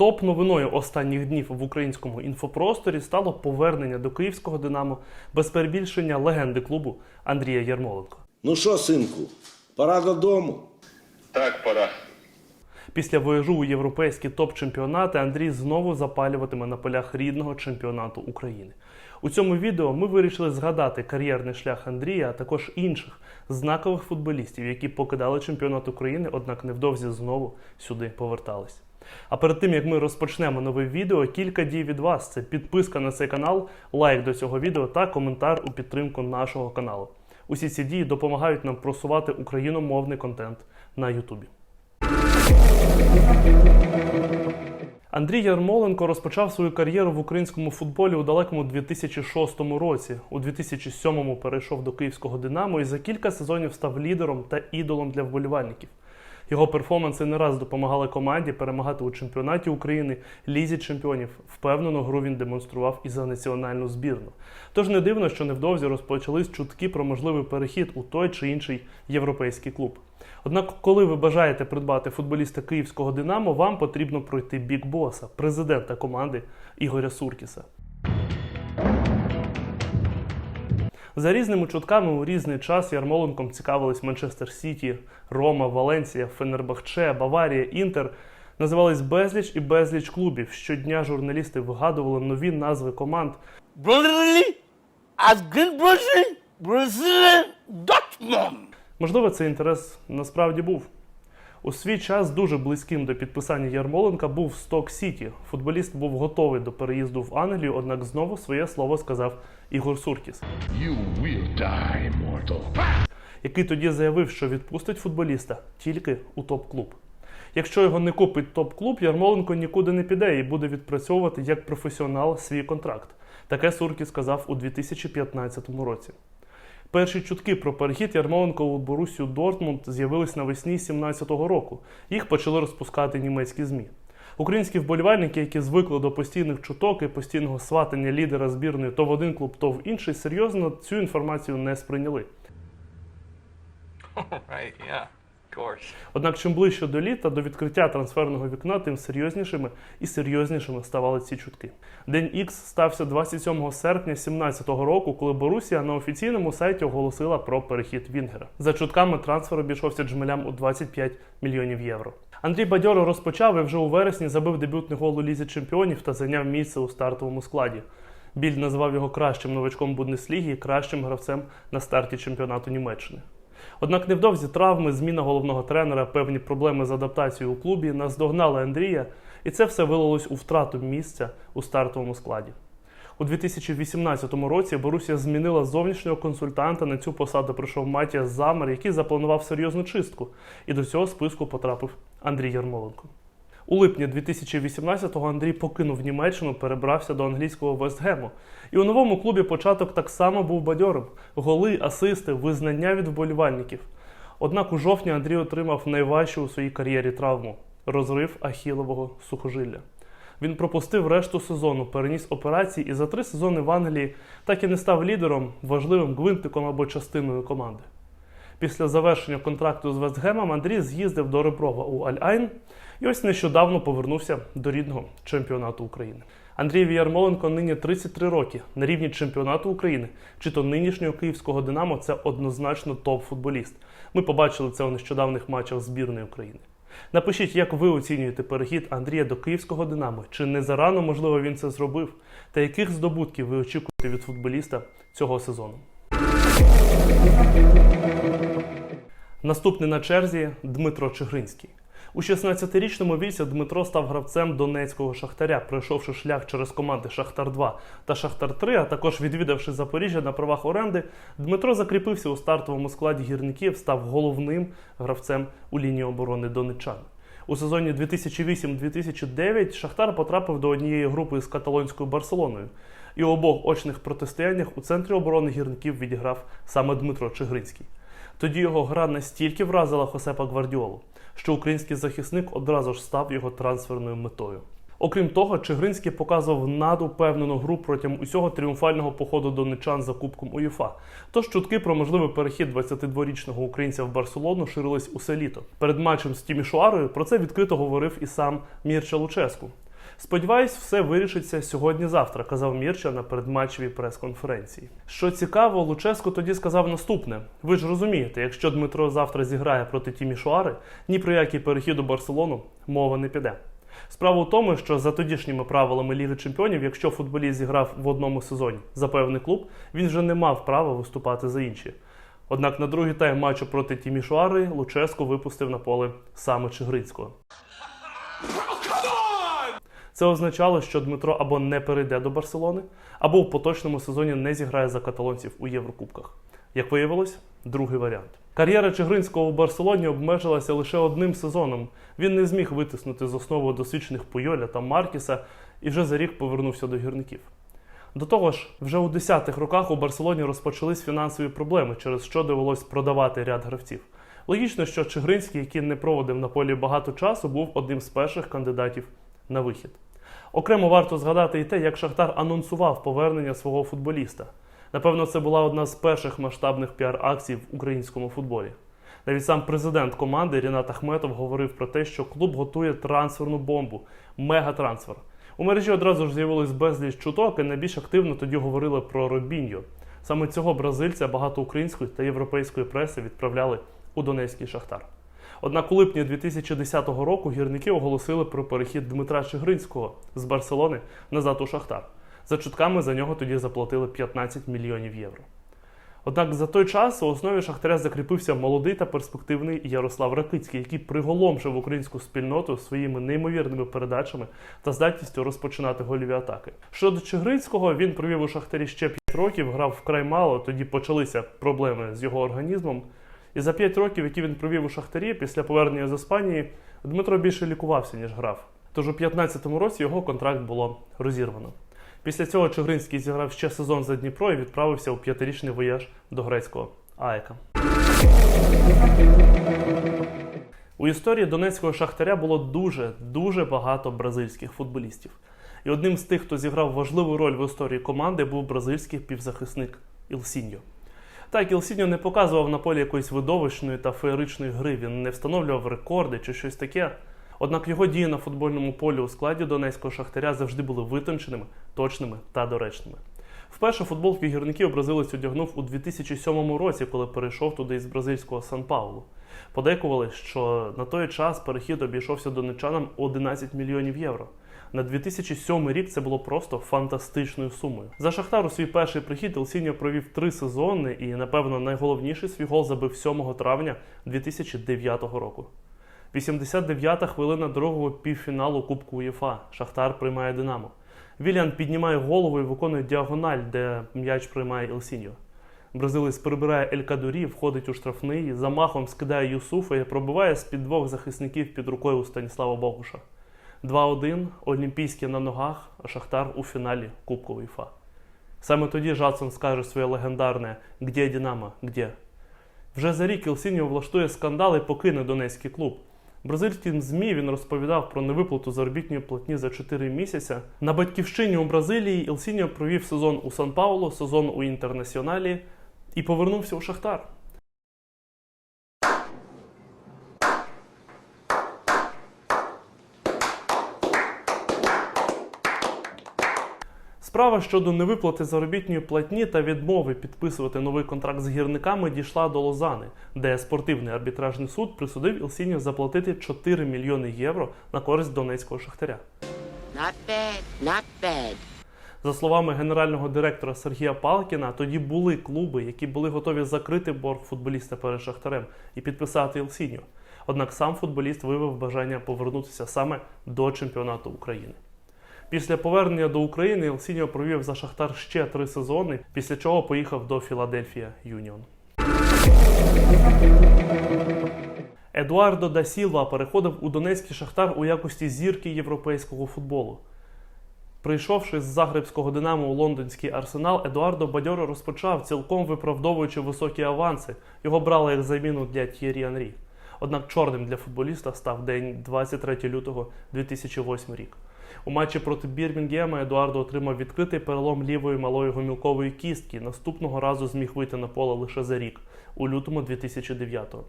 Топ новиною останніх днів в українському інфопросторі стало повернення до київського Динамо без перебільшення легенди клубу Андрія Ярмоленко. Ну що, синку, пора додому. Так, пора. Після вояжу у європейські топ-чемпіонати Андрій знову запалюватиме на полях рідного чемпіонату України. У цьому відео ми вирішили згадати кар'єрний шлях Андрія, а також інших знакових футболістів, які покидали чемпіонат України, однак невдовзі знову сюди повертались. А перед тим як ми розпочнемо нове відео, кілька дій від вас: це підписка на цей канал, лайк до цього відео та коментар у підтримку нашого каналу. Усі ці дії допомагають нам просувати україномовний контент на Ютубі. Андрій Ярмоленко розпочав свою кар'єру в українському футболі у далекому 2006 році. У 2007-му перейшов до київського Динамо і за кілька сезонів став лідером та ідолом для вболівальників. Його перформанси не раз допомагали команді перемагати у чемпіонаті України, лізі чемпіонів. Впевнену гру він демонстрував і за національну збірну. Тож не дивно, що невдовзі розпочались чутки про можливий перехід у той чи інший європейський клуб. Однак, коли ви бажаєте придбати футболіста київського Динамо, вам потрібно пройти бік боса, президента команди Ігоря Суркіса. За різними чутками у різний час Ярмоленком цікавились Манчестер Сіті, Рома, Валенсія, Фенербахче, Баварія, Інтер. Називались безліч і безліч клубів. Щодня журналісти вигадували нові назви команд. Можливо, цей інтерес насправді був. У свій час дуже близьким до підписання Ярмоленка був Сток Сіті. Футболіст був готовий до переїзду в Англію, однак знову своє слово сказав Ігор Суркіс, You will die, mortal. який тоді заявив, що відпустить футболіста тільки у топ-клуб. Якщо його не купить топ-клуб, Ярмоленко нікуди не піде і буде відпрацьовувати як професіонал свій контракт. Таке Суркіс сказав у 2015 році. Перші чутки про перехід Ярмоленко у Борусію Дортмунд з'явились навесні 2017 року. Їх почали розпускати німецькі ЗМІ. Українські вболівальники, які звикли до постійних чуток і постійного сватання лідера збірної то в один клуб, то в інший, серйозно цю інформацію не сприйняли. Right, yeah. Однак, чим ближче до літа, до відкриття трансферного вікна, тим серйознішими і серйознішими ставали ці чутки. День Ікс стався 27 серпня 2017 року, коли Борусія на офіційному сайті оголосила про перехід Вінгера. За чутками трансфер обійшовся джмелям у 25 мільйонів євро. Андрій Бадьоро розпочав і вже у вересні забив дебютний гол у лізі чемпіонів та зайняв місце у стартовому складі. Біль назвав його кращим новачком Бундесліги і кращим гравцем на старті чемпіонату Німеччини. Однак невдовзі травми, зміна головного тренера, певні проблеми з адаптацією у клубі наздогнали Андрія, і це все вилилось у втрату місця у стартовому складі. У 2018 році Борусія змінила зовнішнього консультанта. На цю посаду прийшов Матіас Замер, який запланував серйозну чистку, і до цього списку потрапив Андрій Ярмоленко. У липні 2018-го Андрій покинув Німеччину, перебрався до англійського Вестгему. І у новому клубі початок так само був бадьорим: голи, асисти, визнання від вболівальників. Однак у жовтні Андрій отримав найважчу у своїй кар'єрі травму розрив ахілового сухожилля. Він пропустив решту сезону, переніс операції і за три сезони в Англії так і не став лідером, важливим гвинтиком або частиною команди. Після завершення контракту з Вестгемом Андрій з'їздив до Реброва у Аль-Айн і ось нещодавно повернувся до рідного чемпіонату України. Андрій Ярмоленко нині 33 роки на рівні чемпіонату України, чи то нинішнього київського Динамо це однозначно топ-футболіст. Ми побачили це у нещодавних матчах збірної України. Напишіть, як ви оцінюєте перехід Андрія до київського Динамо, чи не зарано можливо він це зробив, та яких здобутків ви очікуєте від футболіста цього сезону. Наступний на черзі Дмитро Чигринський. У 16-річному віці Дмитро став гравцем донецького шахтаря, пройшовши шлях через команди Шахтар 2 та Шахтар 3, а також відвідавши Запоріжжя на правах оренди, Дмитро закріпився у стартовому складі гірників, став головним гравцем у лінії оборони донеччан. У сезоні 2008-2009 Шахтар потрапив до однієї групи з каталонською Барселоною. І у обох очних протистояннях у центрі оборони гірників відіграв саме Дмитро Чигринський. Тоді його гра настільки вразила Хосепа Гвардіолу, що український захисник одразу ж став його трансферною метою. Окрім того, Чигринський показував надупевнену гру протягом усього тріумфального походу донечан за Кубком УЄФА. Тож чутки про можливий перехід 22-річного українця в Барселону ширились усе літо. Перед матчем з Тімішуарою про це відкрито говорив і сам Мірча Луческу. Сподіваюсь, все вирішиться сьогодні-завтра, казав Мірча на передматчевій прес-конференції. Що цікаво, Луческо тоді сказав наступне: ви ж розумієте, якщо Дмитро завтра зіграє проти Тімі Шуари, ні про який перехід у Барселону мова не піде. Справа у тому, що за тодішніми правилами Ліги Чемпіонів, якщо футболіст зіграв в одному сезоні за певний клуб, він вже не мав права виступати за інші. Однак на другий тайм матчу проти Тімі Шуари Луческо випустив на поле саме Чигринського. Це означало, що Дмитро або не перейде до Барселони, або в поточному сезоні не зіграє за каталонців у Єврокубках. Як виявилось, другий варіант. Кар'єра Чигринського у Барселоні обмежилася лише одним сезоном. Він не зміг витиснути з основи досвідчених Пуйоля та Маркіса і вже за рік повернувся до гірників. До того ж, вже у 10-х роках у Барселоні розпочались фінансові проблеми, через що довелось продавати ряд гравців. Логічно, що Чигринський, який не проводив на полі багато часу, був одним з перших кандидатів на вихід. Окремо варто згадати і те, як Шахтар анонсував повернення свого футболіста. Напевно, це була одна з перших масштабних піар-акцій в українському футболі. Навіть сам президент команди Рінат Ахметов говорив про те, що клуб готує трансферну бомбу, мегатрансфер. У мережі одразу ж з'явилось безліч чуток, і найбільш активно тоді говорили про Робіньо. Саме цього бразильця багато української та європейської преси відправляли у Донецький Шахтар. Однак у липні 2010 року гірники оголосили про перехід Дмитра Чигринського з Барселони назад у Шахтар. За чутками за нього тоді заплатили 15 мільйонів євро. Однак за той час у основі Шахтаря закріпився молодий та перспективний Ярослав Ракицький, який приголомшив українську спільноту своїми неймовірними передачами та здатністю розпочинати гольові атаки. Щодо Чигринського, він провів у Шахтарі ще 5 років, грав вкрай мало, тоді почалися проблеми з його організмом. І за 5 років, які він провів у Шахтарі, після повернення з Іспанії, Дмитро більше лікувався, ніж грав. Тож у 15-му році його контракт було розірвано. Після цього Чигринський зіграв ще сезон за Дніпро і відправився у п'ятирічний вояж до грецького АЕКа. У історії донецького шахтаря було дуже дуже багато бразильських футболістів. І одним з тих, хто зіграв важливу роль в історії команди, був бразильський півзахисник Ілсіньо. Так, Ілсіньо не показував на полі якоїсь видовищної та феєричної гри, він не встановлював рекорди чи щось таке. Однак його дії на футбольному полі у складі донецького шахтаря завжди були витонченими, точними та доречними. Вперше футболки гірників бразилець одягнув у 2007 році, коли перейшов туди із бразильського Сан-Паулу. Подейкували, що на той час перехід обійшовся донечанам у 11 мільйонів євро. На 2007 рік це було просто фантастичною сумою. За Шахтар у свій перший прихід Елсіньо провів три сезони і, напевно, найголовніший свій гол забив 7 травня 2009 року. 89-та хвилина другого півфіналу Кубку УЄФА. Шахтар приймає Динамо. Вільян піднімає голову і виконує діагональ, де м'яч приймає Ілсіньо. Бразилець прибирає Ель Кадурі, входить у штрафний, замахом скидає Юсуфа і пробиває з-під двох захисників під рукою у Станіслава Богуша. 2-1, Олімпійський на ногах, Шахтар у фіналі Кубку УЄФА. Саме тоді Жадсон скаже своє легендарне «Где Динамо? Где?». Вже за рік Ілсіньо влаштує скандал і покине донецький клуб. Бразильським ЗМІ він розповідав про невиплату заробітної платні за 4 місяці. На батьківщині у Бразилії Ілсіньо провів сезон у Сан-Паулу, сезон у Інтернаціоналі і повернувся у Шахтар. Справа щодо невиплати заробітної платні та відмови підписувати новий контракт з гірниками дійшла до Лозани, де спортивний арбітражний суд присудив Ілсіньо заплатити 4 мільйони євро на користь донецького шахтаря. Not bad, not bad. За словами генерального директора Сергія Палкіна, тоді були клуби, які були готові закрити борг футболіста перед шахтарем і підписати Ілсіньо. Однак сам футболіст виявив бажання повернутися саме до чемпіонату України. Після повернення до України Ілсіньо провів за Шахтар ще три сезони, після чого поїхав до Філадельфія Юніон. Едуардо да Сілва переходив у Донецький Шахтар у якості зірки європейського футболу. Прийшовши з Загребського Динамо у лондонський арсенал, Едуардо бадьоро розпочав, цілком виправдовуючи високі аванси. Його брали як заміну для Т'єрі Анрі. Однак чорним для футболіста став день 23 лютого 2008 рік. У матчі проти Бірмінгема Едуардо отримав відкритий перелом лівої малої гомілкової кістки. Наступного разу зміг вийти на поле лише за рік, у лютому 2009-го.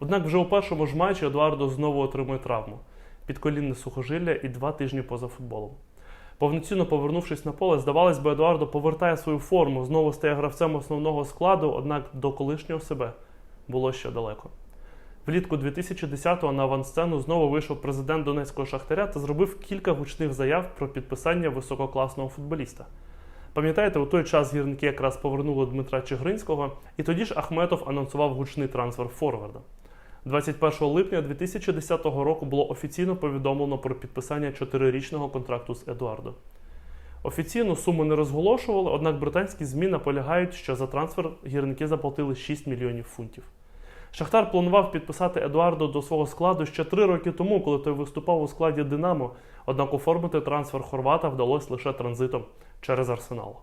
Однак вже у першому ж матчі Едуардо знову отримує травму. підколінне сухожилля і два тижні поза футболом. Повноцінно повернувшись на поле, здавалось би, Едуардо повертає свою форму, знову стає гравцем основного складу, однак до колишнього себе було ще далеко. Влітку 2010-го на авансцену знову вийшов президент Донецького шахтаря та зробив кілька гучних заяв про підписання висококласного футболіста. Пам'ятаєте, у той час гірники якраз повернули Дмитра Чигринського, і тоді ж Ахметов анонсував гучний трансфер форварда. 21 липня 2010 року було офіційно повідомлено про підписання чотирирічного контракту з Едуардо. Офіційну суму не розголошували, однак британські ЗМІ наполягають, що за трансфер гірники заплатили 6 мільйонів фунтів. Шахтар планував підписати Едуардо до свого складу ще три роки тому, коли той виступав у складі Динамо, однак оформити трансфер Хорвата вдалося лише транзитом через Арсенал.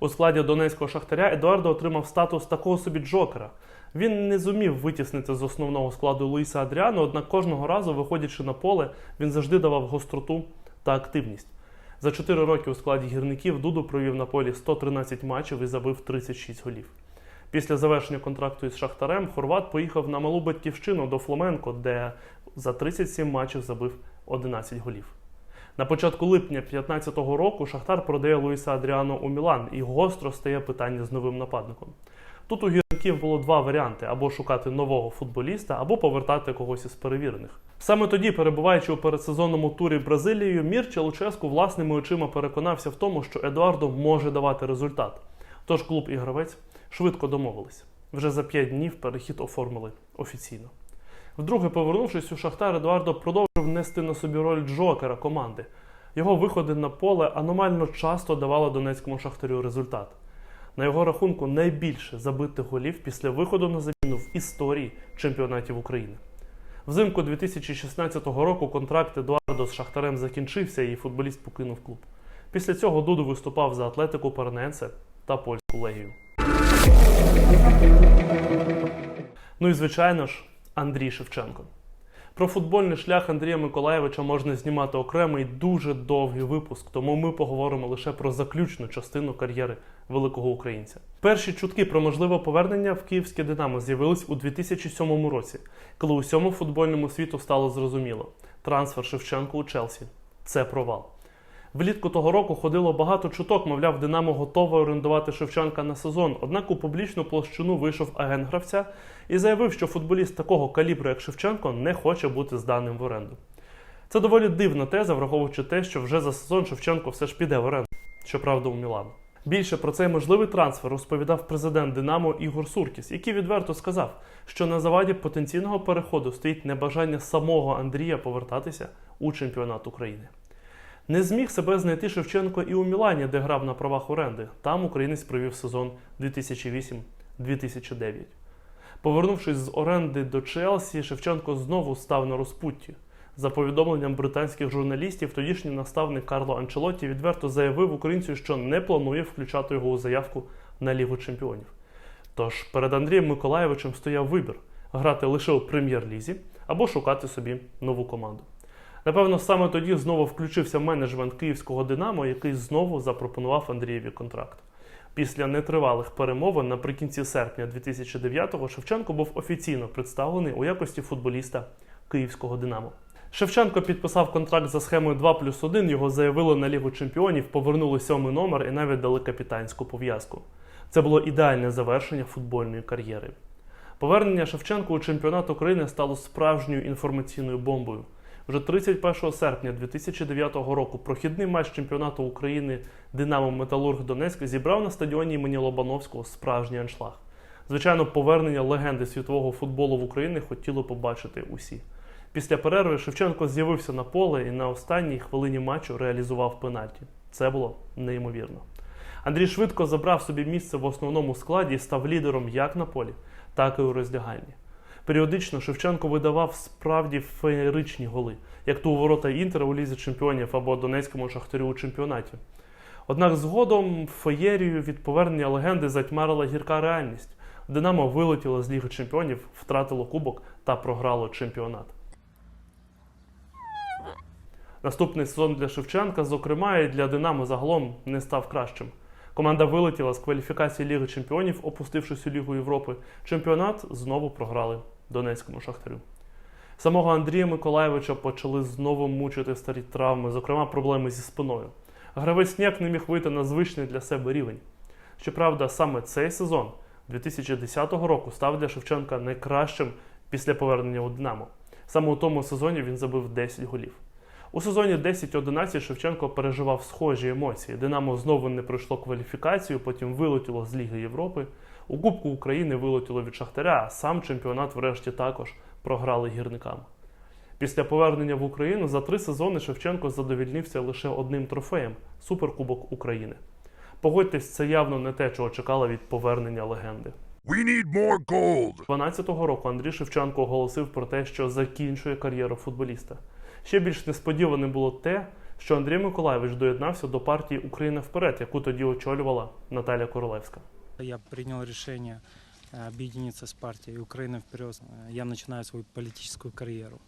У складі донецького шахтаря Едуардо отримав статус такого собі джокера. Він не зумів витіснити з основного складу Луїса Адріану, однак кожного разу, виходячи на поле, він завжди давав гостроту та активність. За 4 роки у складі гірників Дуду провів на полі 113 матчів і забив 36 голів. Після завершення контракту із Шахтарем Хорват поїхав на малу батьківщину до Фламенко, де за 37 матчів забив 11 голів. На початку липня 2015 року Шахтар продає Луїса Адріано у Мілан і гостро стає питання з новим нападником. Тут у гірників було два варіанти: або шукати нового футболіста, або повертати когось із перевірених. Саме тоді, перебуваючи у передсезонному турі Бразилією, Мірча Луческу власними очима переконався в тому, що Едуардо може давати результат. Тож клуб і гравець швидко домовились. Вже за 5 днів перехід оформили офіційно. Вдруге, повернувшись у Шахтар, Едуардо продовжив нести на собі роль Джокера команди. Його виходи на поле аномально часто давали донецькому шахтарю результат. На його рахунку найбільше забитих голів після виходу на заміну в історії чемпіонатів України. Взимку 2016 року контракт Едуардо з Шахтарем закінчився і футболіст покинув клуб. Після цього Дуду виступав за Атлетику Парненце та польську легію. Ну і звичайно ж, Андрій Шевченко. Про футбольний шлях Андрія Миколаєвича можна знімати окремий дуже довгий випуск, тому ми поговоримо лише про заключну частину кар'єри великого українця. Перші чутки про можливе повернення в київське Динамо з'явились у 2007 році, коли усьому футбольному світу стало зрозуміло: трансфер Шевченко у Челсі це провал. Влітку того року ходило багато чуток, мовляв, Динамо готове орендувати Шевченка на сезон. Однак у публічну площину вийшов агент гравця і заявив, що футболіст такого калібру, як Шевченко, не хоче бути зданим в оренду. Це доволі дивна теза, враховуючи те, що вже за сезон Шевченко все ж піде в оренду, щоправда, у Мілан. Більше про цей можливий трансфер розповідав президент Динамо Ігор Суркіс, який відверто сказав, що на заваді потенційного переходу стоїть небажання самого Андрія повертатися у чемпіонат України. Не зміг себе знайти Шевченко і у Мілані, де грав на правах оренди. Там українець провів сезон 2008-2009. Повернувшись з оренди до Челсі, Шевченко знову став на розпутті. За повідомленням британських журналістів, тодішній наставник Карло Анчелотті відверто заявив українцю, що не планує включати його у заявку на Лігу Чемпіонів. Тож перед Андрієм Миколаєвичем стояв вибір грати лише у прем'єр-лізі або шукати собі нову команду. Напевно, саме тоді знову включився менеджмент київського Динамо, який знову запропонував Андрієві контракт. Після нетривалих перемовин наприкінці серпня 2009-го Шевченко був офіційно представлений у якості футболіста київського Динамо. Шевченко підписав контракт за схемою 2 плюс 1, його заявили на Лігу Чемпіонів, повернули сьомий номер і навіть дали капітанську пов'язку. Це було ідеальне завершення футбольної кар'єри. Повернення Шевченко у чемпіонат України стало справжньою інформаційною бомбою. Вже 31 серпня 2009 року прохідний матч чемпіонату України Динамо Металург Донецьк зібрав на стадіоні імені Лобановського справжній аншлаг. Звичайно, повернення легенди світового футболу в Україні хотіли побачити усі. Після перерви Шевченко з'явився на поле і на останній хвилині матчу реалізував пенальті. Це було неймовірно. Андрій швидко забрав собі місце в основному складі і став лідером як на полі, так і у роздягальні. Періодично Шевченко видавав справді феєричні голи, як то у ворота Інтера у Лізі Чемпіонів або Донецькому шахтарю у чемпіонаті. Однак згодом феєрію від повернення легенди затьмарила гірка реальність. Динамо вилетіло з Ліги Чемпіонів, втратило кубок та програло чемпіонат. Наступний сезон для Шевченка, зокрема, і для Динамо загалом не став кращим. Команда вилетіла з кваліфікації Ліги Чемпіонів, опустившись у Лігу Європи. Чемпіонат знову програли Донецькому шахтарю. Самого Андрія Миколаєвича почали знову мучити старі травми, зокрема проблеми зі спиною. Гравець ніяк не міг вийти на звичний для себе рівень. Щоправда, саме цей сезон 2010 року став для Шевченка найкращим після повернення у Динамо. Саме у тому сезоні він забив 10 голів. У сезоні 10-11 Шевченко переживав схожі емоції. Динамо знову не пройшло кваліфікацію, потім вилетіло з Ліги Європи. У Кубку України вилетіло від Шахтаря, а сам чемпіонат врешті також програли гірникам. Після повернення в Україну за три сезони Шевченко задовільнився лише одним трофеєм Суперкубок України. Погодьтесь, це явно не те, чого чекали від повернення легенди. We need more gold. 12-го року Андрій Шевченко оголосив про те, що закінчує кар'єру футболіста. Ще більш несподіваним було те, що Андрій Миколаєвич доєднався до партії Україна вперед, яку тоді очолювала Наталя Королевська. Я принял решение э, объединиться с партией «Украина вперед». Э, Я начинаю свою политическую карьеру.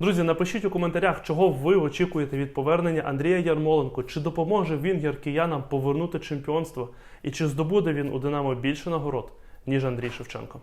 Друзі, напишіть у коментарях, чого ви очікуєте від повернення Андрія Ярмоленко, чи допоможе він яркіянам повернути чемпіонство, і чи здобуде він у Динамо більше нагород, ніж Андрій Шевченко.